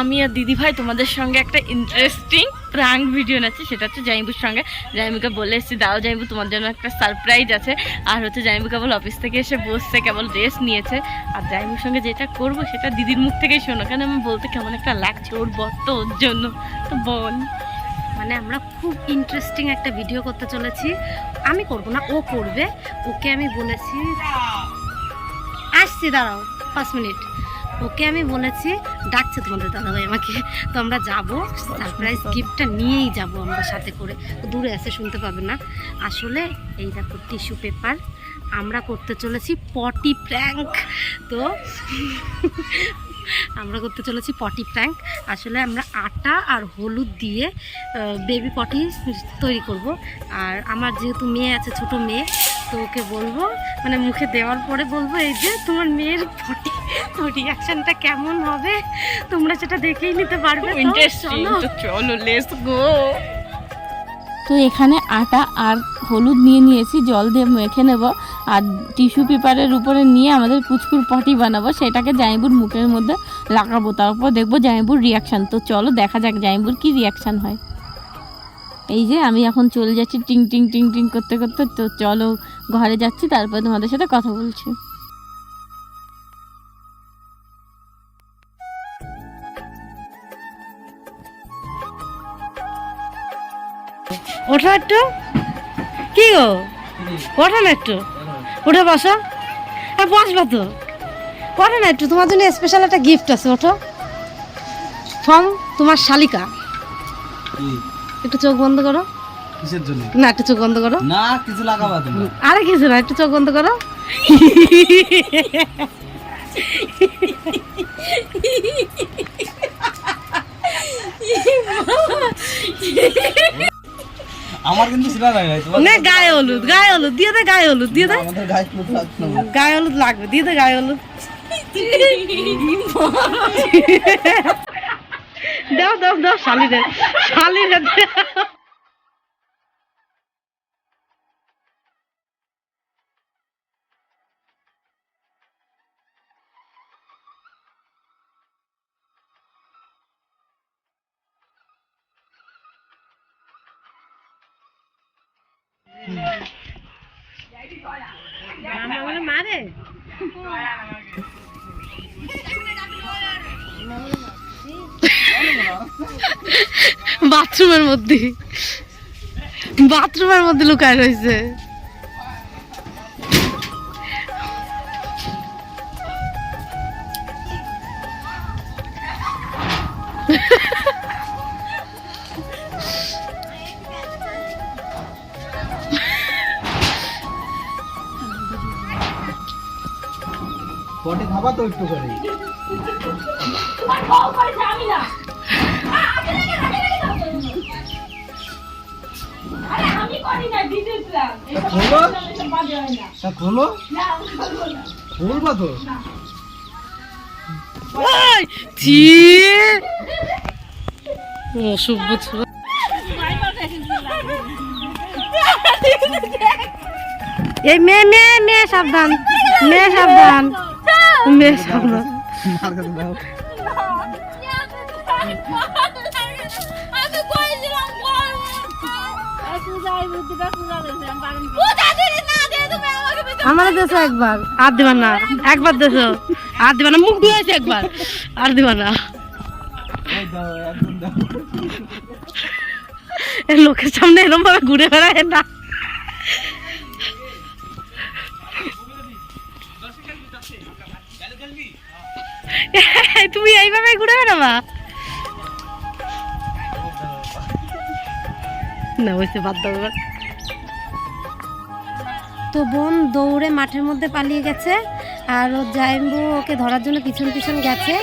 আমি আর দিদি ভাই তোমাদের সঙ্গে একটা ইন্টারেস্টিং প্রাঙ্ক ভিডিও নাচ্ছি সেটা হচ্ছে জাইবুর সঙ্গে। জাইমুকে বলে এসেছি, দাও জাইবু তোমার জন্য একটা সারপ্রাইজ আছে। আর হচ্ছে জাইবু কেবল অফিস থেকে এসে বসছে, কেবল রেস্ট নিয়েছে। আর জাইবুর সঙ্গে যেটা করব সেটা দিদির মুখ থেকেই শোনো, কেন আমি বলতে কেমন একটা লাগছে ওর বর্ত ওর জন্য। তো বল। মানে আমরা খুব ইন্টারেস্টিং একটা ভিডিও করতে চলেছি। আমি করব না, ও করবে। ওকে আমি বলেছি, আসছি, দাঁড়াও, পাঁচ মিনিট। ওকে আমি বলেছি, ডাকছে তোমাদের দাদাভাই আমাকে। তো আমরা যাব সারপ্রাইজ গিফটটা নিয়েই যাব আমরা সাথে করে। দূরে আছে, শুনতে পাবে না। আসলে এই দেখো টিস্যু পেপার আমরা করতে চলেছি পটি প্র্যাঙ্ক তো আমরা করতে চলেছি পটি প্র্যাঙ্ক আসলে আমরা আটা আর হলুদ দিয়ে বেবি পটি তৈরি করব। আর আমার যেহেতু মেয়ে আছে, ছোট মেয়ে, তো ওকে বলব মানে মুখে দেওয়ার পরে বলব, এই যে তোমার মেয়ের পটি তো রিয়াকশনটা কেমন হবে? তোমরা সেটা দেখেই নিতে পারবে চলো। তো লেটস গো তো এখানে আটা আর হলুদ নিয়ে নিয়েছি জল দিয়ে মেখে নেব। আর টিস্যু পেপারের উপরে নিয়ে আমাদের পুচকুর পটি বানাবো সেটাকে জাইবুর মুখের মধ্যে লাগাবো। তারপর দেখব জাইবুর রিয়াকশান তো চলো দেখা যাক জাইবুর কি রিয়াকশান হয়। এই যে আমি এখন চলে যাচ্ছি টিং টিং টিং টিং করতে করতে। তো চলো ঘরে যাচ্ছি তারপর তোমাদের সাথে কথা বলছি। ওঠো একটু। কি গো? ওঠো না একটু। উঠে বসো। আর বসবা তো। ওঠো না একটু। তোমার জন্য স্পেশাল একটা গিফট আছে ওঠো। ফর্ম তোমার শালিকা। একটু চোখ বন্ধ করো। না একটু চোখ বন্ধ করো। না কিছু লাগাবা আরে কিছু না একটু চোখ বন্ধ করো। আমার কিন্তু নাই তোমার না গায়ে হলুদ গায়ে হলুদ দিয়ে দে গায়ে হলুদ দিয়ে দে। আমাদের গায়ে হলুদ লাগবে না। গায়ে হলুদ লাগবে দিয়ে দে গায়ে হলুদ। দাও দাও দাও শালি দে মারে বাথরুমের মধ্যে। বাথরুমের মধ্যে লুকায় রয়েছে। পটি খাবা তো একটু করে। তা খোলো? খুলবা তো? অসভ্য ছিল। এই মেয়ে মেয়ে মেয়ে সাবধান মেয়ে সাবধান। আমার দেশে একবার আর দিবা না। একবার দেশো আর দিবা না মুখ ধুয়েছে একবার আর দিবা না। লোকের সামনে এরকম ভাবে ঘুরে বেড়ায় না। তুমি এইভাবে ঘুরে বেড়াবা? না বাদ দাও তো বোন দৌড়ে মাঠের মধ্যে পালিয়ে গেছে আর ও জাইম্বু ওকে ধরার জন্য পিছন পিছন গেছে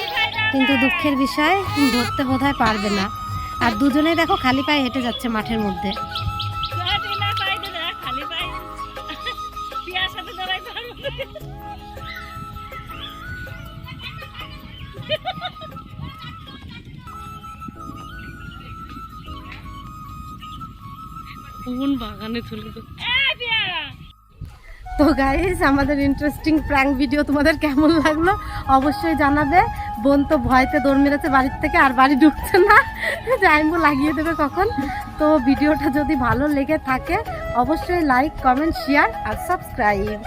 কিন্তু দুঃখের বিষয় ধরতে বোধহয় পারবে না। আর দুজনেই দেখো খালি পায়ে হেঁটে যাচ্ছে মাঠের মধ্যে। কোন বাগানে তুলে তো তো গাইস আমাদের ইন্টারেস্টিং প্র্যাঙ্ক ভিডিও তোমাদের কেমন লাগল অবশ্যই জানাবে। বোন তো ভয়তে দৌড় মেরেছে বাড়ির থেকে আর বাড়ি ঢুকছে না। জাইম্বু লাগিয়ে দেবে কখন। তো ভিডিওটা যদি ভালো লেগে থাকে অবশ্যই লাইক কমেন্ট শেয়ার আর সাবস্ক্রাইব